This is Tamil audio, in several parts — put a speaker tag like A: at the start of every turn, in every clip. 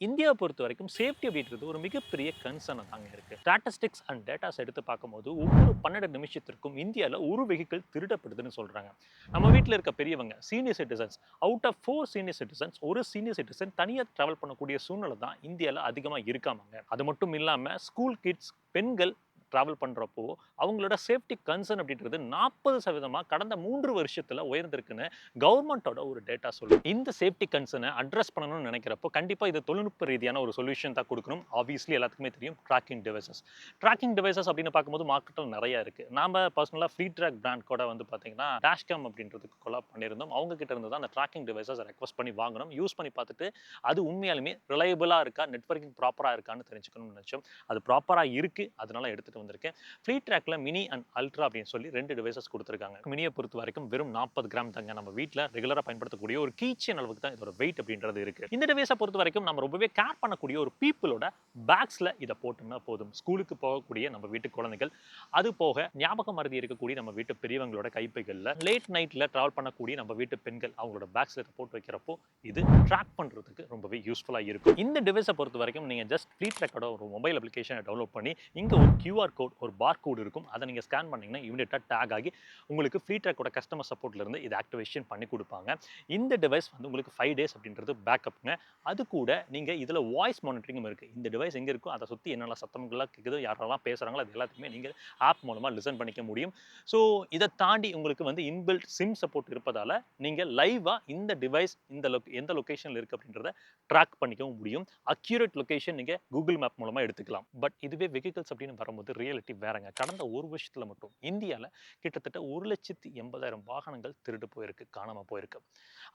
A: இந்தியாவை பொறுத்த வரைக்கும் சேஃப்டி அப்படின்றது ஒரு மிகப்பெரிய கன்சர்னாக தாங்க இருக்குது ஸ்டாட்டிஸ்டிக்ஸ் அண்ட் டேட்டாஸ் எடுத்து பார்க்கும்போது ஒவ்வொரு பன்னெண்டு நிமிஷத்திற்கும் இந்தியாவில் ஒரு வெஹிக்கிள் திருடப்படுதுன்னு சொல்கிறாங்க நம்ம வீட்டில் இருக்க பெரியவங்க senior citizens out of four senior citizens ஒரு சீனியர் சிட்டிசன் தனியாக ட்ராவல் பண்ணக்கூடிய சூழ்நிலை தான் இந்தியாவில் அதிகமாக இருக்காமாங்க. அது மட்டும் இல்லாமல் ஸ்கூல் கிட்ஸ் பெண்கள் ட்ராவல் பண்ணுறப்போ அவங்களோட சேஃப்டி கன்சர்ன் அப்படின்றது நாற்பது சதவீதமாக கடந்த மூன்று வருஷத்தில் உயர்ந்திருக்குன்னு கவர்மெண்ட்டோட ஒரு டேட்டா சொல்லுது. இந்த சேஃப்டி கன்சர்னை அட்ரஸ் பண்ணணும்னு நினைக்கிறப்போ கண்டிப்பாக இது தொழில்நுட்ப ரீதியான ஒரு சொல்யூஷன் தான் கொடுக்கணும். ஆப்வியஸ்லி எல்லாத்துக்குமே தெரியும் ட்ராக்கிங் டிவைசஸ் ட்ராக்கிங் டிவைசஸ் அப்படின்னு பார்க்கும்போது மார்க்கெட்டில் நிறையா இருக்குது நாம் பர்சனலாக ஃப்ரீ ட்ராக் பிராண்ட் கூட வந்து பார்த்தீங்கன்னா டேஷ்கேம் அப்படின்றதுக்கு கொலாப் பண்ணியிருந்தோம். அவங்க கிட்ட இருந்து தான் அந்த ட்ராக்கிங் டிவைசஸ் ரெக்வஸ்ட் பண்ணி வாங்கணும் யூஸ் பண்ணி பார்த்துட்டு அது உண்மையாலுமே ரிலையபிளாக இருக்கா நெட்ஒர்க்கிங் ப்ராப்பராக இருக்கான்னு தெரிஞ்சுக்கணும்னு நினச்சோம். அது ப்ராப்பராக இருக்குது அதனால எடுத்துகிட்டு வந்திருக்கேன். ஃப்ரீ ட்ராக்ல மினி அண்ட் அல்ட்ரா அப்படின்னு சொல்லி ரெண்டு டிவைசஸ் கொடுத்துருக்காங்க. மினியை பொறுத்த வரைக்கும் வெறும் நாற்பது கிராம் தாங்க. நம்ம வீட்டில் ரெகுலராக பயன்படுத்தக்கூடிய ஒரு கீச்சன் அளவுக்கு தான் இதோட வெயிட் அப்படின்றது இருக்கு. இந்த டிவைஸை பொறுத்த வரைக்கும் நம்ம ரொம்பவே கேர் பண்ணக்கூடிய ஒரு பீப்புளோட பேக்ஸில் இதை போட்டோம்னா போதும். ஸ்கூலுக்கு போகக்கூடிய நம்ம வீட்டு குழந்தைகள் அது போக ஞாபகம் மருதி இருக்கக்கூடிய நம்ம வீட்டு பெரியவங்களோட கைப்பைகளில் லேட் நைட்டில் ட்ராவல் பண்ணக்கூடிய நம்ம வீட்டு பெண்கள் அவங்களோட பேக்ஸில் இதை போட்டு வைக்கிறப்போ இது ட்ராக் பண்ணுறதுக்கு ரொம்பவே யூஸ்ஃபுல்லாக இருக்கும். இந்த டிவைஸை பொறுத்த வரைக்கும் நீங்கள் ஜஸ்ட் ஃப்ரீ ட்ராக்கோட ஒரு மொபைல் அப்ளிகேஷனை டவுன்லோட் பண்ணி இங்கே ஒரு கியூஆர் கோட் ஒரு பார் கோடு இருக்கும். அதை நீங்கள் ஸ்கேன் பண்ணிங்கன்னா இமீடியட்டாக டேக் ஆகி உங்களுக்கு ஃப்ரீ ட்ராக்கோட கஸ்டமர் சப்போர்ட்லேருந்து இது ஆக்டிவேஷன் பண்ணி கொடுப்பாங்க. இந்த டிவைஸ் வந்து உங்களுக்கு ஃபைவ் டேஸ் அப்படின்றது பேக்கப்புங்க அது கூட நீங்கள் இதில் வாய்ஸ் மானிட்டரிங்கும் இருக்குது இந்த டிவைஸ் எங்கே இருக்கோ அதை சுற்றி என்னென்ன சத்தங்கள்லாம் கேட்குதோ யாரெல்லாம் பேசுகிறாங்களோ அது எல்லாத்தையுமே நீங்கள் ஆப் மூலமாக லிசன் பண்ணிக்க முடியும். ஸோ இதை தாண்டி உங்களுக்கு வந்து இன்பில்ட் சிம் சப்போர்ட் இருப்பதால் நீங்கள் லைவாக இந்த டிவைஸ் இந்த லொக் எந்த லொக்கேஷனில் இருக்குது அப்படின்றத ட்ராக் பண்ணிக்கவும் முடியும். அக்யூரேட் லொக்கேஷன் நீங்கள் கூகுள் மேப் மூலமாக எடுத்துக்கலாம். பட் இதுவே வெஹிக்கல்ஸ் அப்படின்னு வரும்போது ரியாலிட்டி வேறங்க. கடந்த ஒரு வருஷத்தில் மட்டும் இந்தியாவில் கிட்டத்தட்ட ஒரு லட்சத்தி எண்பதாயிரம் வாகனங்கள் திருடு போயிருக்கு காணாமல் போயிருக்கு.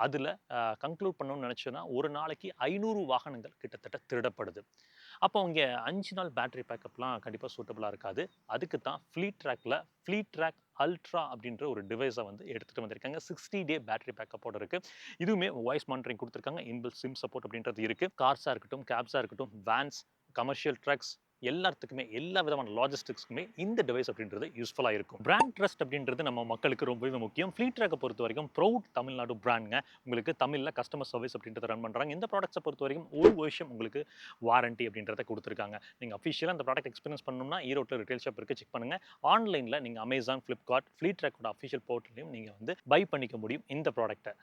A: அதில் கன்க்ளூட் பண்ணணும்னு நினச்சோன்னா ஒரு நாளைக்கு ஐநூறு வாகனங்கள் கிட்டத்தட்ட திருடப்படுது. அப்போ அவங்க அஞ்சு நாள் பேட்டரி பேக்கப்லாம் கண்டிப்பாக சூட்டபுளாக இருக்காது. அதுக்கு தான் ஃப்ளீட் ட்ராக்கில் ஃப்ளீட் ட்ராக் அல்ட்ரா அப்படின்ற ஒரு டிவைஸை வந்து எடுத்துகிட்டு வந்திருக்காங்க. சிக்ஸ்டி டே பேட்டரி பேக்கப்போட இருக்குது இதுவுமே வாய்ஸ் மானிட்டரிங் கொடுத்துருக்காங்க. இன்பில் சிம் சப்போர்ட் அப்படின்றது இருக்குது கார்ஸாக இருக்கட்டும் கேப்ஸாக இருக்கட்டும் வேன்ஸ் கமர்ஷியல் ட்ரக்ஸ் எல்லாத்துக்குமே எல்லா விதமான லாஜிஸ்டிக்ஸ்க்குமே இந்த டிவைஸ் அப்படின்றது யூஸ்ஃபுல்லாக இருக்கும். பிராண்ட் ட்ரஸ்ட் அப்படின்றது நம்ம மக்களுக்கு ரொம்பவே முக்கியம். ஃப்ளீட் ட்ராக்கை பொறுத்த வரைக்கும் ப்ரௌட் தமிழ்நாடு பிராண்ட்ங்க உங்களுக்கு தமிழில் கஸ்டமர் சர்வீஸ் அப்படின்றத ரன் பண்ணுறாங்க இந்த ப்ராடக்ட்ஸை பொறுத்த வரைக்கும் ஒரு வருஷம் உங்களுக்கு வாரண்டி அப்படின்றத கொடுத்துருக்காங்க. நீங்கள் அஃபிஷியலாக அந்த ப்ராடக்ட் எக்ஸ்பீரியன்ஸ் பண்ணணும்னா ஈரோட்டில் ரிட்டைல் ஷாப் இருக்குது செக் பண்ணுங்கள் ஆன்லைனில் நீங்கள் அமேசான் ஃப்ளிப்கார்ட் ஃப்ளீட் ட்ராக்கோட அஃபிஷியல் போர்ட்லையும் நீங்கள் வந்து பை பண்ணிக்க முடியும் இந்த ப்ராடக்ட்டை